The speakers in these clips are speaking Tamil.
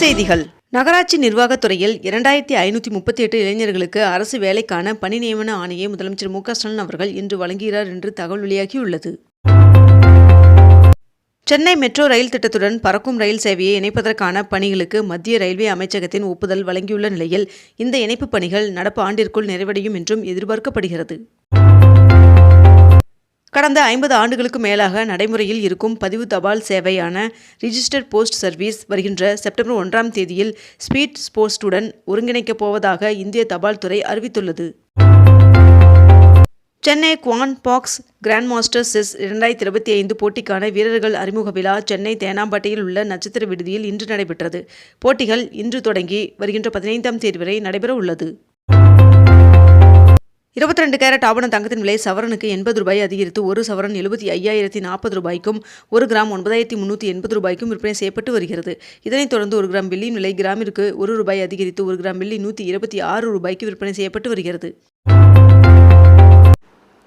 செய்திகள். நகராட்சி நிர்வாகத்துறையில் இரண்டாயிரத்தி ஐநூற்றி முப்பத்தி எட்டு இளைஞர்களுக்கு அரசு வேலைக்கான பணி நியமன ஆணையை முதலமைச்சர் மு ஸ்டாலின் அவர்கள் இன்று வழங்குகிறார் என்று தகவல் வெளியாகியுள்ளது. சென்னை மெட்ரோ ரயில் திட்டத்துடன் பறக்கும் ரயில் சேவையை இணைப்பதற்கான பணிகளுக்கு மத்திய ரயில்வே அமைச்சகத்தின் ஒப்புதல் வழங்கியுள்ள நிலையில் இந்த இணைப்பு பணிகள் நடப்பு ஆண்டிற்குள் நிறைவடையும் என்றும் எதிர்பார்க்கப்படுகிறது. கடந்த ஐம்பது ஆண்டுகளுக்கு மேலாக நடைமுறையில் இருக்கும் பதிவு தபால் சேவையான ரிஜிஸ்டர் போஸ்ட் சர்வீஸ் வருகின்ற செப்டம்பர் ஒன்றாம் தேதியில் ஸ்பீட் போஸ்டுடன் ஒருங்கிணைக்கப் போவதாக இந்திய தபால் துறை அறிவித்துள்ளது. சென்னை குவான் பாக்ஸ் கிராண்ட் மாஸ்டர் செஸ் இரண்டாயிரத்தி இருபத்தி ஐந்து போட்டிக்கான வீரர்கள் அறிமுக விழா சென்னை தேனாம்பேட்டையில் உள்ள நட்சத்திர விடுதியில் இன்று நடைபெற்றது. போட்டிகள் இன்று தொடங்கி வருகின்ற பதினைந்தாம் தேதி வரை நடைபெற உள்ளது இருபத்தி ரெண்டு கேரட் ஆவண தங்கத்தின் விலை சவரனுக்கு எண்பது ரூபாய் அதிகரித்து ஒரு சவரன் எழுபத்தி ஐயாயிரத்தி நாற்பது ரூபாய்க்கும் ஒரு கிராம் ஒன்பதாயிரத்தி முந்நூற்றி எண்பது ரூபாய்க்கும் விற்பனை செய்யப்பட்டு வருகிறது. இதனைத் தொடர்ந்து ஒரு கிராம் வெள்ளியின் விலை கிராமிற்கு ஒரு ரூபாய் அதிகரித்து ஒரு கிராம் வெள்ளி நூற்றி இருபத்தி ஆறு ரூபாய்க்கு விற்பனை செய்யப்பட்டு வருகிறது.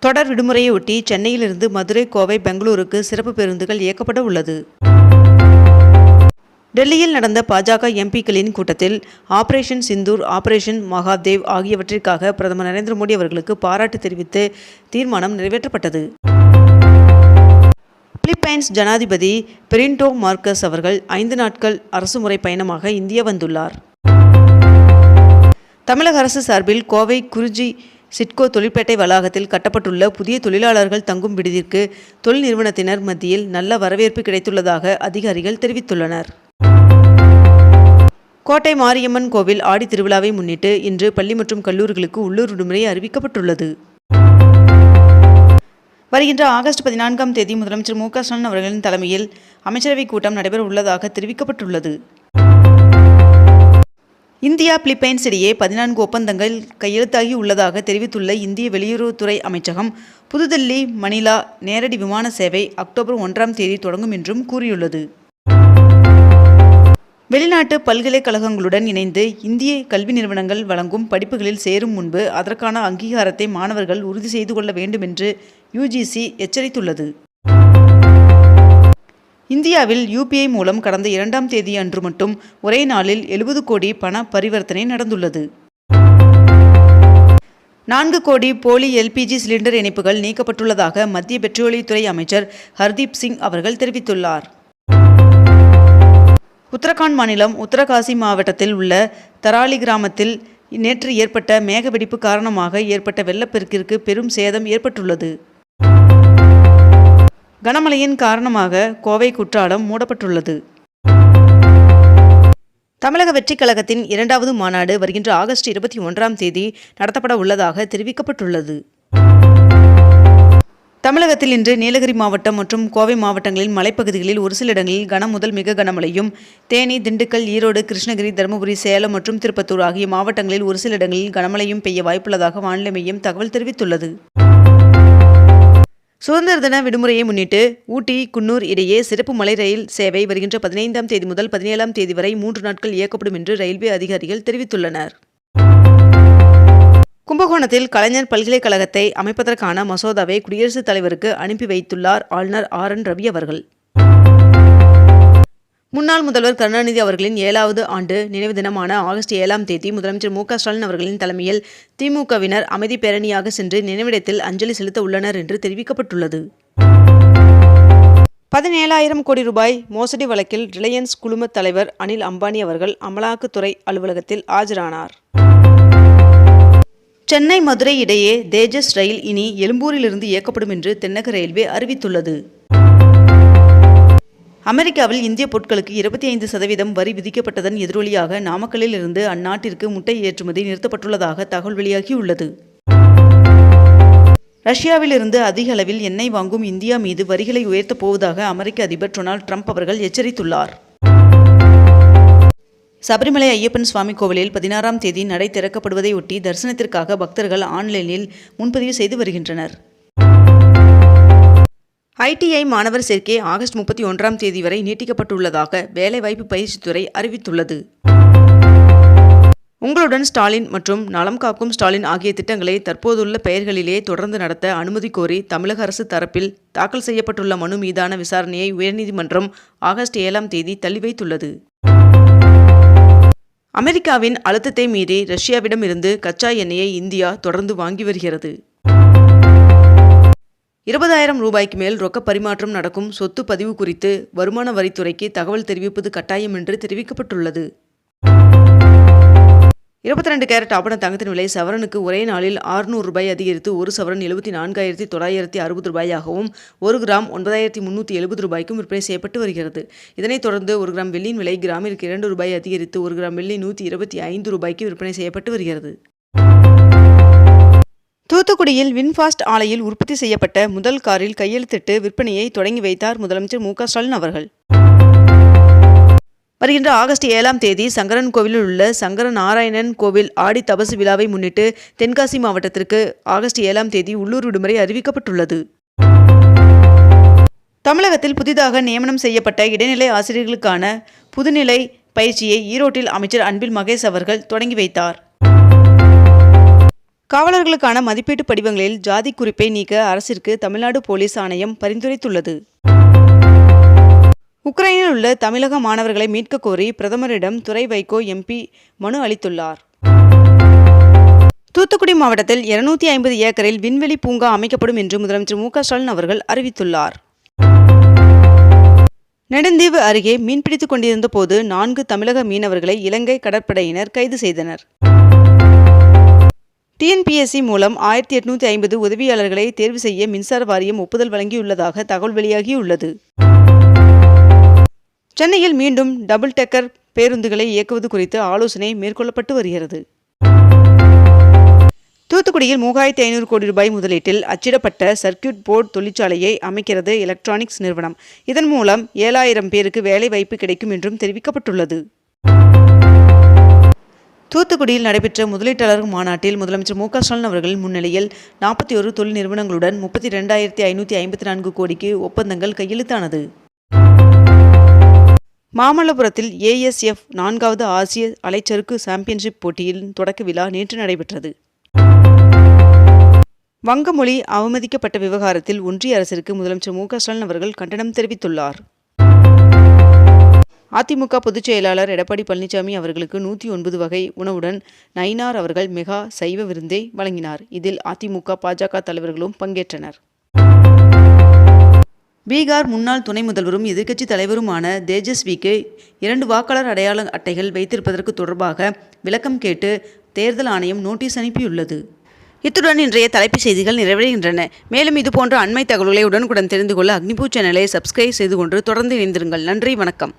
தொடர் விடுமுறையை ஒட்டி சென்னையிலிருந்து மதுரை கோவை பெங்களூருக்கு சிறப்பு பேருந்துகள் இயக்கப்பட உள்ளது. டெல்லியில் நடந்த பாஜக எம்பிக்களின் கூட்டத்தில் ஆபரேஷன் சிந்தூர் ஆபரேஷன் மகாதேவ் ஆகியவற்றிற்காக பிரதமர் நரேந்திர மோடி அவர்களுக்கு பாராட்டு தெரிவித்து தீர்மானம் நிறைவேற்றப்பட்டது. பிலிப்பைன்ஸ் ஜனாதிபதி பெரின்டோ மார்க்கஸ் அவர்கள் ஐந்து நாட்கள் அரசுமுறை பயணமாக இந்தியா வந்துள்ளார். தமிழக அரசு சார்பில் கோவை குறிஞ்சி சிட்கோ தொழிற்பேட்டை வளாகத்தில் கட்டப்பட்டுள்ள புதிய தொழிலாளர்கள் தங்கும் விடுதிற்கு தொழில் நிறுவனத்தினர் மத்தியில் நல்ல வரவேற்பு கிடைத்துள்ளதாக அதிகாரிகள் தெரிவித்துள்ளனர். கோட்டை மாரியம்மன் கோவில் ஆடி திருவிழாவை முன்னிட்டு இன்று பள்ளி மற்றும் கல்லூரிகளுக்கு உள்ளூர் விடுமுறை அறிவிக்கப்பட்டுள்ளது. வருகின்ற ஆகஸ்ட் பதினான்காம் தேதி முதலமைச்சர் மு க ஸ்டாலின் அவர்களின் தலைமையில் அமைச்சரவைக் கூட்டம் நடைபெற உள்ளதாக தெரிவிக்கப்பட்டுள்ளது. இந்தியா பிலிப்பைன்ஸ் இடையே பதினான்கு ஒப்பந்தங்கள் கையெழுத்தாகி உள்ளதாக தெரிவித்துள்ள இந்திய வெளியுறவுத்துறை அமைச்சகம் புதுதில்லி மணிலா நேரடி விமான சேவை அக்டோபர் ஒன்றாம் தேதி தொடங்கும் என்றும் கூறியுள்ளது. வெளிநாட்டு பல்கலைக்கழகங்களுடன் இணைந்து இந்திய கல்வி நிறுவனங்கள் வழங்கும் படிப்புகளில் சேரும் முன்பு அதற்கான அங்கீகாரத்தை மாணவர்கள் உறுதி செய்து கொள்ள வேண்டும் என்று யுஜிசி எச்சரித்துள்ளது. இந்தியாவில் யூபிஐ மூலம் கடந்த இரண்டாம் தேதி அன்று மட்டும் ஒரே நாளில் எழுபது கோடி பண பரிவர்த்தனை நடந்துள்ளது. நான்கு கோடி போலி எல்பிஜி சிலிண்டர் இணைப்புகள் நீக்கப்பட்டுள்ளதாக மத்திய பெட்ரோலியத்துறை அமைச்சர் ஹர்தீப் சிங் அவர்கள் தெரிவித்துள்ளார். உத்தரகாண்ட் மாநிலம் உத்தரகாசி மாவட்டத்தில் உள்ள தராலி கிராமத்தில் நேற்று ஏற்பட்ட மேகவெடிப்பு காரணமாக ஏற்பட்ட வெள்ளப்பெருக்கிற்கு பெரும் சேதம் ஏற்பட்டுள்ளது. கனமழையின் காரணமாக கோவை குற்றாலம் மூடப்பட்டுள்ளது. தமிழக வெற்றிக் கழகத்தின் இரண்டாவது மாநாடு வருகின்ற ஆகஸ்ட் இருபத்தி ஒன்றாம் தேதி நடத்தப்பட உள்ளதாக தெரிவிக்கப்பட்டுள்ளது. தமிழகத்தில் இன்று நீலகிரி மாவட்டம் மற்றும் கோவை மாவட்டங்களின் மலைப்பகுதிகளில் ஒரு சில இடங்களில் கனம் முதல் மிக கனமழையும் தேனி திண்டுக்கல் ஈரோடு கிருஷ்ணகிரி தருமபுரி சேலம் மற்றும் திருப்பத்தூர் ஆகிய மாவட்டங்களில் ஒரு சில இடங்களில் கனமழையும் பெய்ய வாய்ப்புள்ளதாக வானிலை மையம் தகவல் தெரிவித்துள்ளது. சுதந்திர தின விடுமுறையை முன்னிட்டு ஊட்டி குன்னூர் இடையே சிறப்பு மலை ரயில் சேவை வருகின்ற பதினைந்தாம் தேதி முதல் பதினேழாம் தேதி வரை மூன்று நாட்கள் இயக்கப்படும் என்று ரயில்வே அதிகாரிகள் தெரிவித்துள்ளனர். கும்பகோணத்தில் கலைஞர் பல்கலைக்கழகத்தை அமைப்பதற்கான மசோதாவை குடியரசுத் தலைவருக்கு அனுப்பி வைத்துள்ளார் ஆளுநர் ஆர் என் ரவி அவர்கள். முன்னாள் முதல்வர் கருணாநிதி அவர்களின் ஏழாவது ஆண்டு நினைவு தினமான ஆகஸ்ட் ஏழாம் தேதி முதலமைச்சர் மு க ஸ்டாலின் அவர்களின் தலைமையில் திமுகவினர் அமைதி பேரணியாக சென்று நினைவிடத்தில் அஞ்சலி செலுத்த உள்ளனர் என்று தெரிவிக்கப்பட்டுள்ளது. பதினேழாயிரம் கோடி ரூபாய் மோசடி வழக்கில் ரிலையன்ஸ் குழுமத் தலைவர் அனில் அம்பானி அவர்கள் அமலாக்கத்துறை அலுவலகத்தில் ஆஜரானார். சென்னை மதுரை இடையே தேஜஸ் ரயில் இனி எழும்பூரிலிருந்து இயக்கப்படும் என்று தென்னக ரயில்வே அறிவித்துள்ளது. அமெரிக்காவில் இந்திய பொருட்களுக்கு இருபத்தி ஐந்து சதவீதம் வரி விதிக்கப்பட்டதன் எதிரொலியாக நாமக்கல்லில் இருந்து அந்நாட்டிற்கு முட்டை ஏற்றுமதி நிறுத்தப்பட்டுள்ளதாக தகவல் வெளியாகியுள்ளது. ரஷ்யாவிலிருந்து அதிக அளவில் எண்ணெய் வாங்கும் இந்தியா மீது வரிகளை உயர்த்தப் போவதாக அமெரிக்க அதிபர் டொனால்ட் ட்ரம்ப் அவர்கள் எச்சரித்துள்ளார். சபரிமலை ஐயப்பன் சுவாமி கோவிலில் பதினாறாம் தேதி நடை திறக்கப்படுவதையொட்டி தரிசனத்திற்காக பக்தர்கள் ஆன்லைனில் முன்பதிவு செய்து வருகின்றனர். ஐடிஐ மாணவர் சேர்க்கை ஆகஸ்ட் முப்பத்தி ஒன்றாம் தேதி வரை நீட்டிக்கப்பட்டுள்ளதாக வேலைவாய்ப்பு பயிற்சித்துறை அறிவித்துள்ளது. உங்களுடன் ஸ்டாலின் மற்றும் நலம் காக்கும் ஸ்டாலின் ஆகிய திட்டங்களை தற்போதுள்ள பெயர்களிலே தொடர்ந்து நடத்த அனுமதி கோரி தமிழக அரசு தரப்பில் தாக்கல் செய்யப்பட்டுள்ள மனு மீதான விசாரணையை உயர்நீதிமன்றம் ஆகஸ்ட் ஏழாம் தேதி தள்ளி வைத்துள்ளது. அமெரிக்காவின் அழுத்தத்தை மீறி ரஷ்யாவிடம் இருந்து கச்சா எண்ணெயை இந்தியா தொடர்ந்து வாங்கி வருகிறது. இருபதாயிரம் ரூபாய்க்கு மேல் ரொக்க பரிமாற்றம் நடக்கும் சொத்து பதிவு குறித்து வருமான வரித்துறைக்கு தகவல் தெரிவிப்பது கட்டாயம் என்று தெரிவிக்கப்பட்டுள்ளது. இருபத்தி ரெண்டு கேரட் ஆபண தங்கத்தின் விலை சவரனுக்கு ஒரே நாளில் ஆறுநூறு ரூபாய் அதிகரித்து ஒரு சவரன் எழுபத்தி நான்காயிரத்தி தொள்ளாயிரத்தி அறுபது ரூபாயாகவும் ஒரு கிராம் ஒன்பதாயிரத்தி முன்னூற்றி எழுபது ரூபாய்க்கும் விற்பனை செய்யப்பட்டு வருகிறது. இதனைத் தொடர்ந்து ஒரு கிராம் வெள்ளியின் விலை கிராமிற்கு இரண்டு ரூபாய் அதிகரித்து ஒரு கிராம் வெள்ளி நூற்றி இருபத்தி ஐந்து ரூபாய்க்கு விற்பனை செய்யப்பட்டு வருகிறது. தூத்துக்குடியில் வின்ஃபாஸ்ட் ஆலையில் உற்பத்தி செய்யப்பட்ட முதல் காரில் கையெழுத்திட்டு விற்பனையை தொடங்கி வைத்தார் முதலமைச்சர் மு க ஸ்டாலின் அவர்கள். வருகின்ற ஆகஸ்ட் ஏழாம் தேதி சங்கரன் கோவிலில் உள்ள சங்கர நாராயணன் கோவில் ஆடி தபசு விழாவை முன்னிட்டு தென்காசி மாவட்டத்திற்கு ஆகஸ்ட் ஏழாம் தேதி உள்ளூர் விடுமுறை அறிவிக்கப்பட்டுள்ளது. தமிழகத்தில் புதிதாக நியமனம் செய்யப்பட்ட இடைநிலை ஆசிரியர்களுக்கான புதுநிலை பயிற்சியை ஈரோட்டில் அமைச்சர் அன்பில் மகேஷ் அவர்கள் தொடங்கி வைத்தார். காவலர்களுக்கான மதிப்பீட்டு படிவங்களில் ஜாதி குறிப்பை நீக்க அரசிற்கு தமிழ்நாடு போலீஸ் ஆணையம் பரிந்துரைத்துள்ளது. உக்ரைனில் உள்ள தமிழக மாணவர்களை மீட்கக் கோரி பிரதமரிடம் துறை வைகோ எம்பி மனு அளித்துள்ளார். தூத்துக்குடி மாவட்டத்தில் இருநூத்தி ஐம்பது ஏக்கரில் விண்வெளி பூங்கா அமைக்கப்படும் என்று முதலமைச்சர் மு ஸ்டாலின் அவர்கள் அறிவித்துள்ளார். நெடுந்தீவு அருகே மீன்பிடித்துக் கொண்டிருந்த போது நான்கு தமிழக மீனவர்களை இலங்கை கடற்படையினர் கைது செய்தனர். டிஎன்பிஎஸ்சி மூலம் ஆயிரத்தி எட்நூத்தி ஐம்பது உதவியாளர்களை தேர்வு செய்ய மின்சார வாரியம் ஒப்புதல் வழங்கியுள்ளதாக தகவல் வெளியாகியுள்ளது. சென்னையில் மீண்டும் டபுள் டெக்கர் பேருந்துகளை இயக்குவது குறித்து ஆலோசனை மேற்கொள்ளப்பட்டு வருகிறது. தூத்துக்குடியில் மூவாயிரத்தி ஐநூறு கோடி ரூபாய் முதலீட்டில் அச்சிடப்பட்ட சர்க்கியூட் போர்டு தொழிற்சாலையை அமைக்கிறது எலக்ட்ரானிக்ஸ் நிறுவனம். இதன் மூலம் ஏழாயிரம் பேருக்கு வேலை வாய்ப்பு கிடைக்கும் என்றும் தெரிவிக்கப்பட்டுள்ளது. தூத்துக்குடியில் நடைபெற்ற முதலீட்டாளர் மாநாட்டில் முதலமைச்சர் மு க ஸ்டாலின் அவர்களின் முன்னிலையில் நாற்பத்தி ஒரு தொழில் நிறுவனங்களுடன் முப்பத்தி ரெண்டாயிரத்தி ஐநூற்றி ஐம்பத்தி நான்கு கோடிக்கு ஒப்பந்தங்கள் கையெழுத்தானது. மாமல்லபுரத்தில் ஏஎஸ்எஃப் நான்காவது ஆசிய அலைச்சறுக்கு சாம்பியன்ஷிப் போட்டியின் தொடக்க விழா நேற்று நடைபெற்றது. வங்கமொழி அவமதிக்கப்பட்ட விவகாரத்தில் ஒன்றிய அரசிற்கு முதலமைச்சர் மு ஸ்டாலின் அவர்கள் கண்டனம் தெரிவித்துள்ளார். அதிமுக பொதுச் செயலாளர் எடப்பாடி பழனிசாமி அவர்களுக்கு நூற்றி ஒன்பது வகை உணவுடன் நயினார் அவர்கள் மெகா சைவ விருந்தை வழங்கினார். இதில் அதிமுக பாஜக தலைவர்களும் பங்கேற்றனர். பீகார் முன்னாள் துணை முதல்வரும் எதிர்க்கட்சி தலைவருமான தேஜஸ்விக்கு இரண்டு வாக்காளர் அடையாள அட்டைகள் வைத்திருப்பதற்கு தொடர்பாக விளக்கம் கேட்டு தேர்தல் ஆணையம் நோட்டீஸ் அனுப்பியுள்ளது. இத்துடன் இன்றைய தலைப்புச் செய்திகள் நிறைவடைகின்றன. மேலும் இதுபோன்ற அண்மை தகவல்களை உடனுக்குடன் தெரிந்து கொள்ள அக்னிபூ சேனலை சப்ஸ்கிரைப் செய்து கொண்டு தொடர்ந்து இணைந்திருங்கள். நன்றி வணக்கம்.